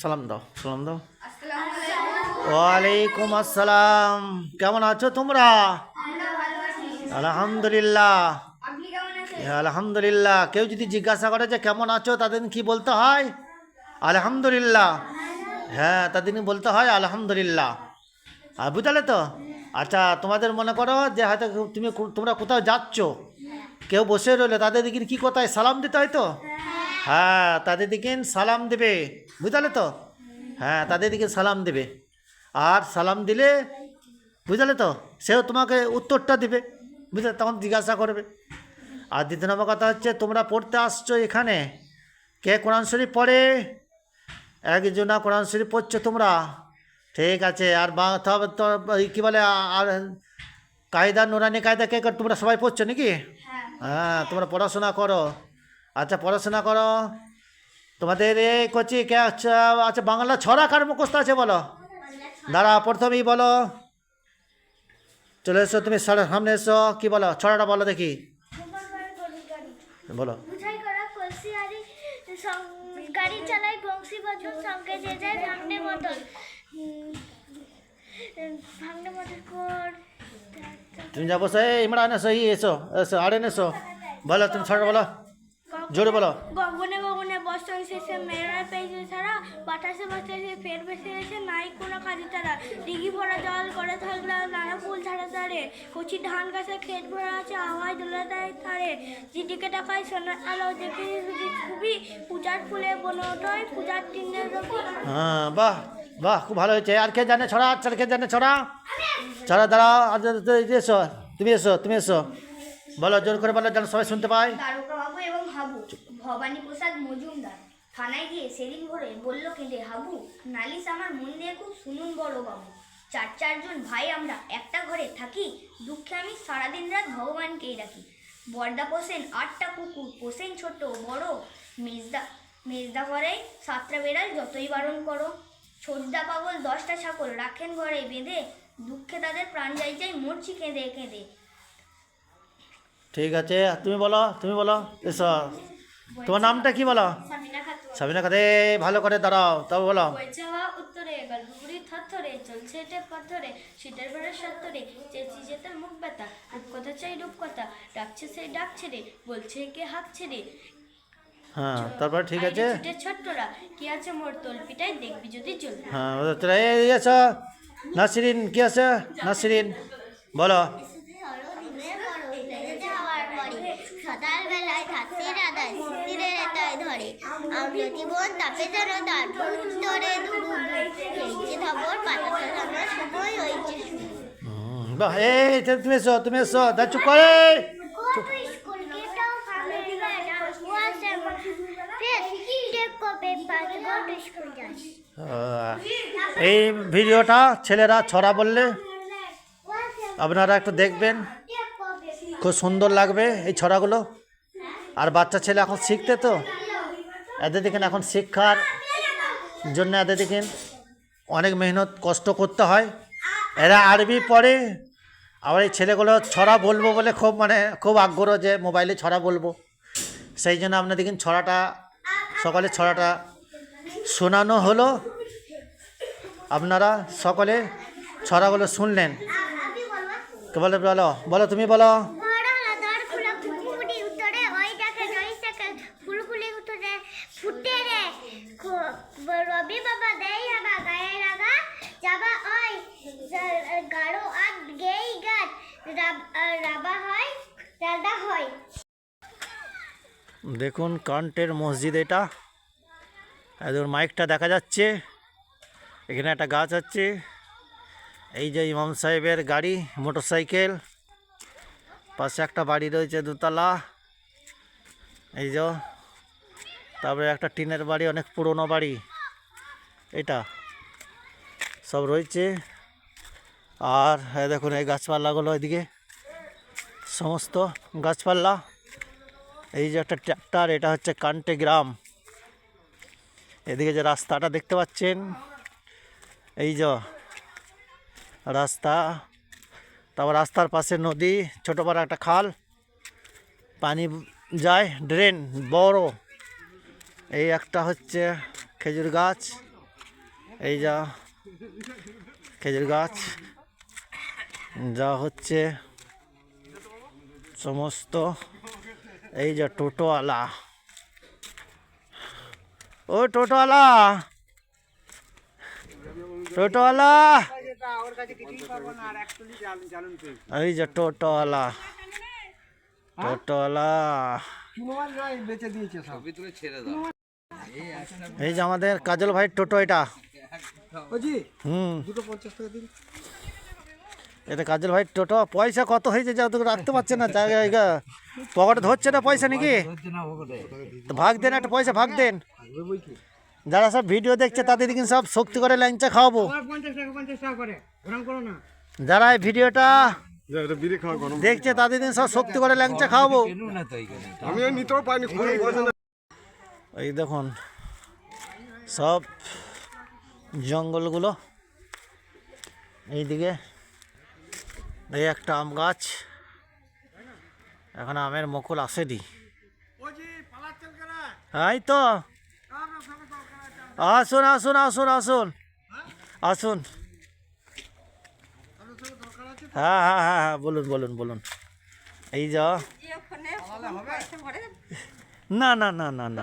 সালাম দাও সালাম দাও। ওয়ালাইকুম আসসালাম। কেমন আছো তোমরা? আলহামদুলিল্লাহ। আলহামদুলিল্লাহ। কেউ যদি জিজ্ঞাসা করে যে কেমন আছো তাদের কি বলতে হয়? আলহামদুলিল্লাহ। হ্যাঁ তাদের বলতে হয়? আলহামদুলিল্লাহ। আর বুঝলে তো? আচ্ছা তোমাদের মনে করো যে হয়তো তুমি তোমরা কোথাও যাচ্ছ কেউ বসে রইলে তাদের দিকে কি কোথায় সালাম দিতে হয় তো? হ্যাঁ তাদের দিকে সালাম দেবে। বুঝলে তো? হ্যাঁ তাদের দিকে সালাম দেবে। আর সালাম দিলে বুঝলে তো? সেও তোমাকে উত্তরটা দেবে। বুঝলে? তখন জিজ্ঞাসা করবে। আর দ্বিতীয় নম্বর কথা হচ্ছে তোমরা পড়তে আসছো এখানে। কে কোরআন শরীফ পড়ে? একজনা কোরআন শরীফ পড়ছো তোমরা? ঠিক আছে আর বা তো এই কী বলে আর কায়দা নুরানি কায়দা কে কে তোমরা সবাই পড়ছো নাকি? হ্যাঁ তোমরা পড়াশোনা করো। আচ্ছা পড়াশোনা করো। তোমাদের এই কচি কে আচ্ছা আচ্ছা বাংলা ছড়া কার মুখস্থ আছে বলো? দাঁড়া প্রথমেই বলো। চলে এসো তুমি সামনে এসো। কি বলো? ছড়াটা বলো দেখি। বলো। আরি সং- গাড়ি চালাই বংশী বাজন সঙ্গে যে যায় ভাঙনে মতন ভাঙনে মতন কর। তুমি যা বসো এই ইমরান এসো ই এসো এসো আড়েন এসো। বলো তুমি ছড়া বলো। জোরে বলো। গগনে গগনে বর্ষণ শেষে মেয়েরা পেয়েছে ছাড়া বাতাসে বাতাসে ফের বেসে এসে নাই কোনো কাজে তারা। দিঘি ভরা জল করে থাকলে নানা ফুল ছাড়া তারে কচি ধান গাছে ক্ষেত ভরা আছে আওয়াজ দোলা দেয় তারে। যেদিকে টাকায় সোনার আলো দেখে খুবই পূজার ফুলে বনটাই পূজার দিনের রবি হ্যাঁ বাহ বাহ খুব ভালো হয়েছে। আর কে জানে ছড়া আর কে জানে ছড়া? ছড়া দাঁড়াও আর যে এসো তুমি এসো তুমি এসো। বলো জোর করে বলো যেন সবাই শুনতে পায়। তারকা বাবু, ভবানী প্রসাদ মজুমদার। থানায় গিয়ে সেদিন ভোরে বলল, কেঁদে হাবু নালিশ আমার মন দিয়ে খুব শুনুন বড় বাবু। চার চারজন ভাই আমরা একটা ঘরে থাকি, দুঃখে আমি সারাদিন রাত ভগবানকেই ডাকি। বর্দা পোষেন আটটা কুকুর, পোষেন ছোট, বড়। মেজদা মেজদা ঘরে সাতটা বেড়াল, যতই বারণ করো। ছোটদা পাগল দশটা ছাগল রাখেন ঘরে বেঁধে, দুঃখে তাদের প্রাণ যাই যাই মরছি কেঁদে কেঁদে। ঠিক আছে তুমি বলো তুমি বলো। এসো। তোমার নামটা কি বলো? সাবিনা কাদে ভালো করে দাঁড়াও তবে বলো। বইছে উত্তরে গল্পগুড়ি থরথরে চলছে এটা পাথরে শীতের বেড়ে সত্তরে চেঁচি যেতে মুখ ব্যথা রূপকথা চাই রূপকথা ডাকছে সে ডাকছে রে বলছে কে হাঁকছে রে হ্যাঁ তারপর ঠিক আছে। ছোট্টরা কি আছে মোর তলপিটাই দেখবি যদি চলবে হ্যাঁ তোরা এই এসো। নাসরিন কি আছে? নাসরিন বলো। ধরে আমলতি তাপে যেন তারপর উত্তরে ধবর আমরা সময় হয়েছে। বাহ এই তুমি এসো তুমি এসো দা চুপ করে এই ভিডিওটা ছেলেরা ছড়া বললে আপনারা একটু দেখবেন। খুব সুন্দর লাগবে এই ছড়াগুলো। আর বাচ্চা ছেলে এখন শিখতে তো। এদের দেখেন এখন শিক্ষার জন্য এদের দেখেন অনেক মেহনত, কষ্ট করতে হয়। এরা আরবি পড়ে। আবার এই ছেলেগুলো ছড়া বলব বলে খুব মানে খুব আগ্রহ যে মোবাইলে ছড়া বলব। সেই জন্য আপনার দেখেন ছড়াটা, সকালে ছড়াটা শোনানো হলো। আপনারা সকলে ছড়াগুলো শুনলেন। কে বলে বলো? বলো, তুমি বলো বড় লাদার ফুলা ফুলকুড়ি উত্তরে ওই দেখে জয় থেকে ফুলকুলি উত্তরে ফুটে রে খো- রবি বাবা দেই হাবা গায়ে রাগা যাবা ওই জ- গাড়ো আর গেই গাছ দেখুন, কান্টের মসজিদ এটা। এদের মাইকটা দেখা যাচ্ছে। এখানে একটা গাছ আছে। এই যে ইমাম সাহেবের গাড়ি, মোটরসাইকেল। পাশে একটা বাড়ি রয়েছে দুতলা। এই যে তারপরে একটা টিনের বাড়ি, অনেক পুরনো বাড়ি। এটা। সব রয়েছে। আর দেখুন, এই গাছপালাগুলো এদিকে। সমস্ত গাছপালা। এই যে একটা ট্র্যাক্টর, এটা হচ্ছে কান্টে গ্রাম। এদিকে যে রাস্তাটা দেখতে পাচ্ছেন, এই যে রাস্তা। তারপর রাস্তার পাশে নদী, ছোটো বড় একটা খাল। পানি যায়, ড্রেন বড়। এই একটা হচ্ছে খেজুর গাছ। এই যা খেজুর গাছ। যা হচ্ছে সমস্ত এই যে টোটোওয়ালা। ও টোটোওয়ালা! টোটোওয়ালা! এই যে টোটোওয়ালা। টোটোওয়ালা। এই যে আমাদের কাজল ভাই টোটো এটা। হুম। এটা কাজল ভাই, টোটো, পয়সা কত হয়েছে যা তোকে রাখতে পারছে না? জায়গা পকেটে ধরছে না পয়সা নাকি? তো ভাগ দেন, একটা পয়সা ভাগ দেন। যারা সব ভিডিও দেখছে, তাদের কিন্তু সব শক্তি করে ল্যাংচা খাওয়াবো। যারা এই ভিডিওটা দেখছে, তাদের দিন সব শক্তি করে ল্যাংচা খাওয়াবো। এই দেখুন, সব জঙ্গলগুলো, এইদিকে এই একটা আম গাছ। এখন আমের মুকুল আসেনি। এই তো। আসুন আসুন আসুন আসুন। আসুন। হ্যাঁ হ্যাঁ হ্যাঁ হ্যাঁ বলুন বলুন বলুন। এই যা। না না না না না। না।